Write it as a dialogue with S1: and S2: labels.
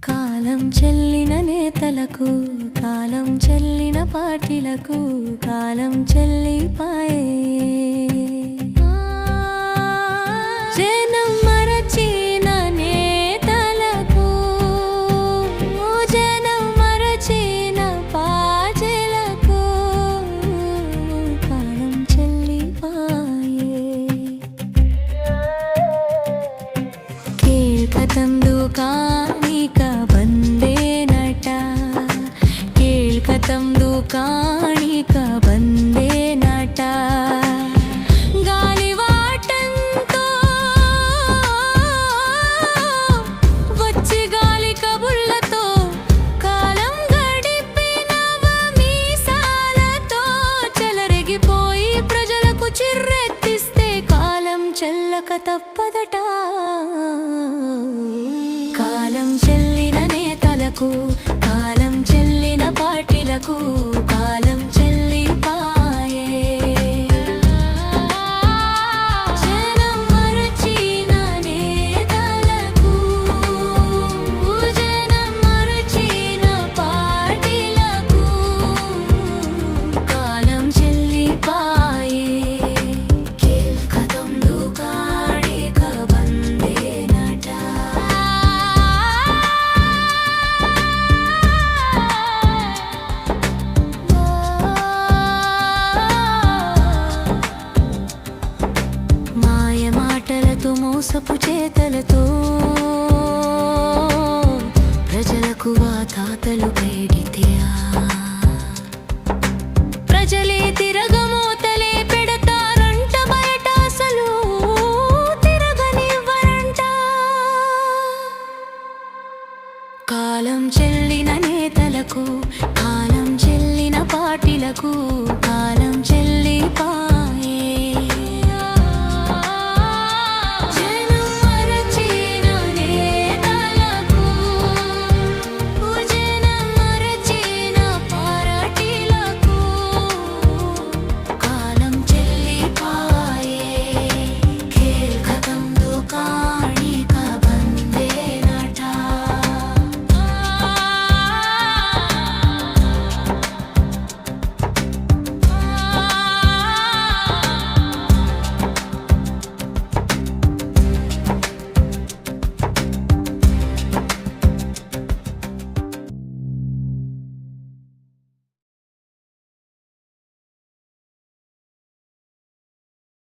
S1: కాలం చెల్లిన నేతలకు కాలం చెల్లిన పాటిలకు కాలం చెల్లిపాయే ಕೇಳ್ಕತಂದು ಕಾಣಿಕ ಬಂದೇನಟ ಕೇಳ್ಕತಂದು ಕಾಣಿಕ ಬಂದೇನಟ గాలివాటంతో వచ్చి గాలి కబుర్లతో కాలం గడిపినవ మీసాలతో చెలరేగిపోయి ప్రజలకు చిర్రెత్తిస్తే కాలం చెల్లక తప్పదట నేతలకు కాలం చెల్లిన పాటిలకు కాలం మోసపు చేతలతో ప్రజలకు వాతాతలు పేడితే ప్రజలే తిరగమోతలే పెడతారంట బయట కాలం చెల్లిన నేతలకు కాలం చెల్లిన పాటిలకు